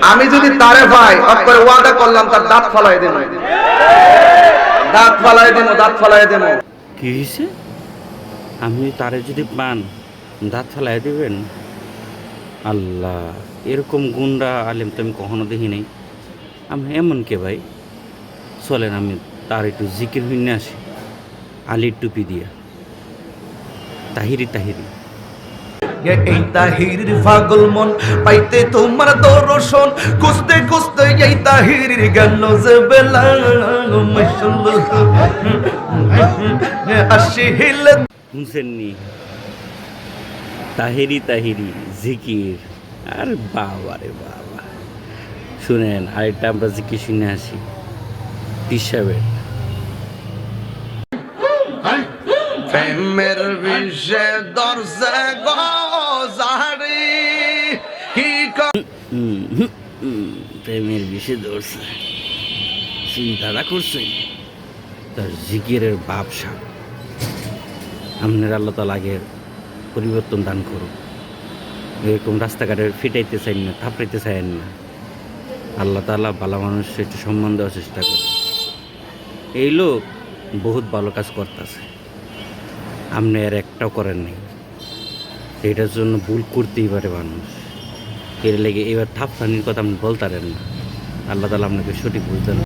আমি যদি তারে ভাই অক্ষরে ওয়াদা করলাম, তার দাঁত ফালাই দেব। দাঁত ফালাই দেব, দাঁত ফালাই দেব। কি হয়েছে আমি তারে যদি পান, দাঁত ফেলাই দেবেন? আল্লাহ, এরকম গুন্ডা আলেম তো আমি কখনো দেখি নাই। আমি এমন কে ভাই? চলেন, আমি তার একটু জিকির হইনে আসি। আলির টুপি দিয়া। তাহিরি তাহিরি। এই তাহিরির পাগল মন পাইতে তোমার দর্শন। খুঁজতে খুঁজতে এই তাহিরির গেল যে বেলা আসি হিলে শুনছেননি? তাহিরি তাহিরি জিকির। আর বাবা রে বাবা। শুনেন আরেকটা আমরা জিকির শুনে আসি। পিসাবের প্রেমের বিষে দর্শে প্রেমের বিষে ধরছে। চিন্তাটা করছেন? তার জিকিরের বাপসা। আপনার আল্লাহ তালা পরিবর্তন দান করুন এরকম রাস্তাঘাটে ফিটাইতে চাইন না, থাপড়াইতে চাইন না। আল্লাহ তালা ভালো মানুষ একটু সম্মান দেওয়ার চেষ্টা করে এই লোক বহুত ভালো কাজ করতেছে। আপনি আর একটাও করেন নাই। এটার জন্য ভুল করতেই পারে মানুষ। এর লেগে এবার থাপড়ানির কথা আপনি বলতারেন না। আল্লাহ তালা আপনাকে সঠিক বুঝতেন